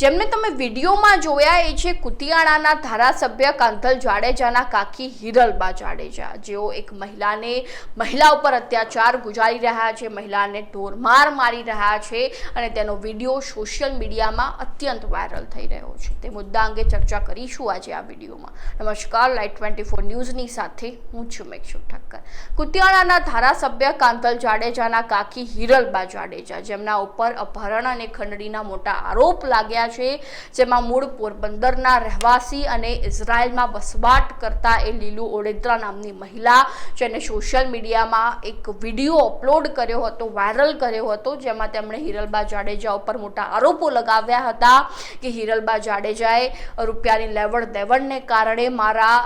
જેમને તમે વિડીયોમાં જોયા એ છે કુતિયાણાના ધારાસભ્ય કાંધલ જાડેજાના કાકી હિરલબા જાડેજા. જેઓ એક મહિલાને, મહિલા ઉપર અત્યાચાર ગુજારી રહ્યા છે, મહિલાને ઢોરમાર મારી રહ્યા છે અને તેનો વીડિયો સોશિયલ મીડિયામાં અત્યંત વાયરલ થઈ રહ્યો છે. તે મુદ્દા અંગે ચર્ચા કરીશું આજે આ વિડીયોમાં. નમસ્કાર લાઈટ ટ્વેન્ટી ફોર ન્યૂઝની સાથે હું છું મેક્ષુ ઠક્કર. કુતિયાણાના ધારાસભ્ય કાંધલ જાડેજાના કાકી હિરલબા જાડેજા, જેમના ઉપર અપહરણ અને ખંડણીના મોટા આરોપ લાગ્યા છે, જેમાં મૂળ પોરબંદરના રહેવાસી અને ઇઝરાયલમાં વસવાટ કરતા એ લીલુ ઓડેદ્રા નામની મહિલા, જેને સોશિયલ મીડિયામાં એક વીડિયો અપલોડ કર્યો હતો, વાયરલ કર્યો હતો, જેમાં તેમણે હિરલબા જાડેજા ઉપર મોટા આરોપો લગાવ્યા હતા કે હિરલબા જાડેજાએ રૂપિયાની લેવડ દેવડને કારણે મારા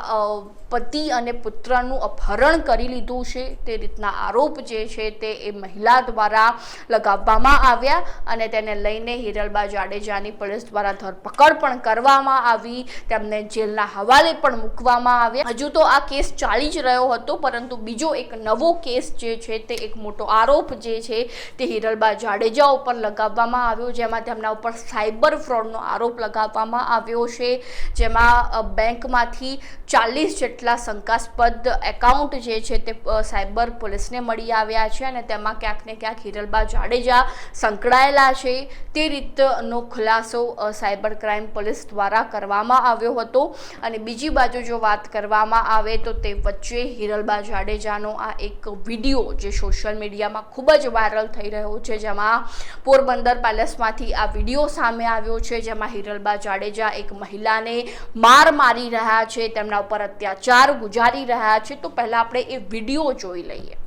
પતિ અને પુત્રનું અપહરણ કરી લીધું છે. તે રીતના આરોપ જે છે તે એ મહિલા દ્વારા લગાવવામાં આવ્યા અને તેને લઈને હિરલબા જાડેજાની પોલીસ દ્વારા ધરપકડ પણ કરવામાં આવી. તેમને જેલના હવાલે પણ મૂકવામાં આવ્યા. હજુ તો આ કેસ ચાલી જ રહ્યો હતો, પરંતુ બીજો એક નવો કેસ જે છે તે એક મોટો આરોપ જે છે તે હિરલબા જાડેજા ઉપર લગાવવામાં આવ્યો, જેમાં તેમના ઉપર સાયબર ફ્રોડનો આરોપ લગાવવામાં આવ્યો છે. જેમાં બેંકમાંથી ચાલીસ જેટલા શંકાસ્પદ એકાઉન્ટ જે છે તે સાયબર પોલીસને મળી આવ્યા છે અને તેમાં ક્યાંક ને ક્યાંક હિરલબા જાડેજા સંકળાયેલા છે. તે રીતનો ખુલાસો સાયબર ક્રાઇમ પોલીસ દ્વારા કરવામાં આવ્યો હતો. અને બીજી બાજુ જો વાત કરવામાં આવે તો તે વચ્ચે હિરલબા જાડેજાનો આ એક વીડિયો જે સોશિયલ મીડિયામાં ખૂબ જ વાયરલ થઈ રહ્યો છે, જેમાં પોરબંદર પેલેસમાંથી આ વીડિયો સામે આવ્યો છે, જેમાં હિરલબા જાડેજા એક મહિલાને માર મારી રહ્યા છે. તેમના ઉપર અત્યાચાર ગુજારી રહ્યા છે તો પહેલાં આપણે એ વીડિયો જોઈ લઈએ.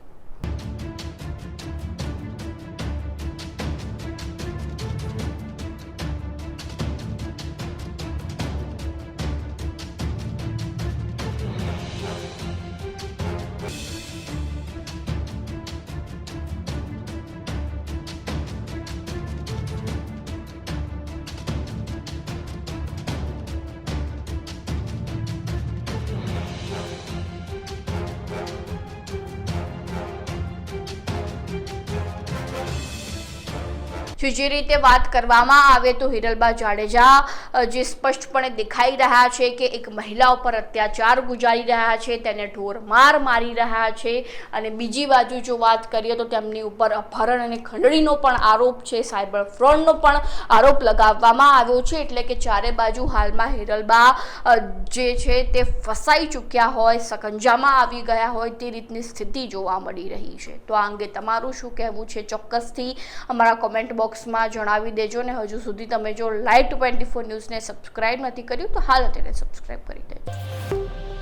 જો જે રીતે વાત કરવામાં આવે તો હિરલબા જાડેજા જે સ્પષ્ટપણે દેખાઈ રહ્યા છે કે એક મહિલા ઉપર અત્યાચાર ગુજારી રહ્યા છે, તેને ઢોર માર મારી રહ્યા છે અને બીજી બાજુ જો વાત કરીએ તો તેમની ઉપર અપહરણ અને ખંડણીનો પણ આરોપ છે, સાયબર ફ્રોડનો પણ આરોપ લગાવવામાં આવ્યો છે, એટલે કે ચારે બાજુ હાલમાં હિરલબા જે છે તે ફસાઈ ચૂક્યા હોય, સકંજામાં આવી ગયા હોય તે રીતની સ્થિતિ જોવા મળી રહી છે. તો આ અંગે તમારું શું કહેવું છે? ચોક્કસથી અમારા કોમેન્ટ બોક્સમાં જણાવી દેજો ને હજુ સુધી તમે જો લાઈવ ટ્વેન્ટી ફોર ન્યૂઝને સબસ્ક્રાઇબ નથી કર્યું, તો હાલ અત્યારે સબસ્ક્રાઈબ કરી દેજો.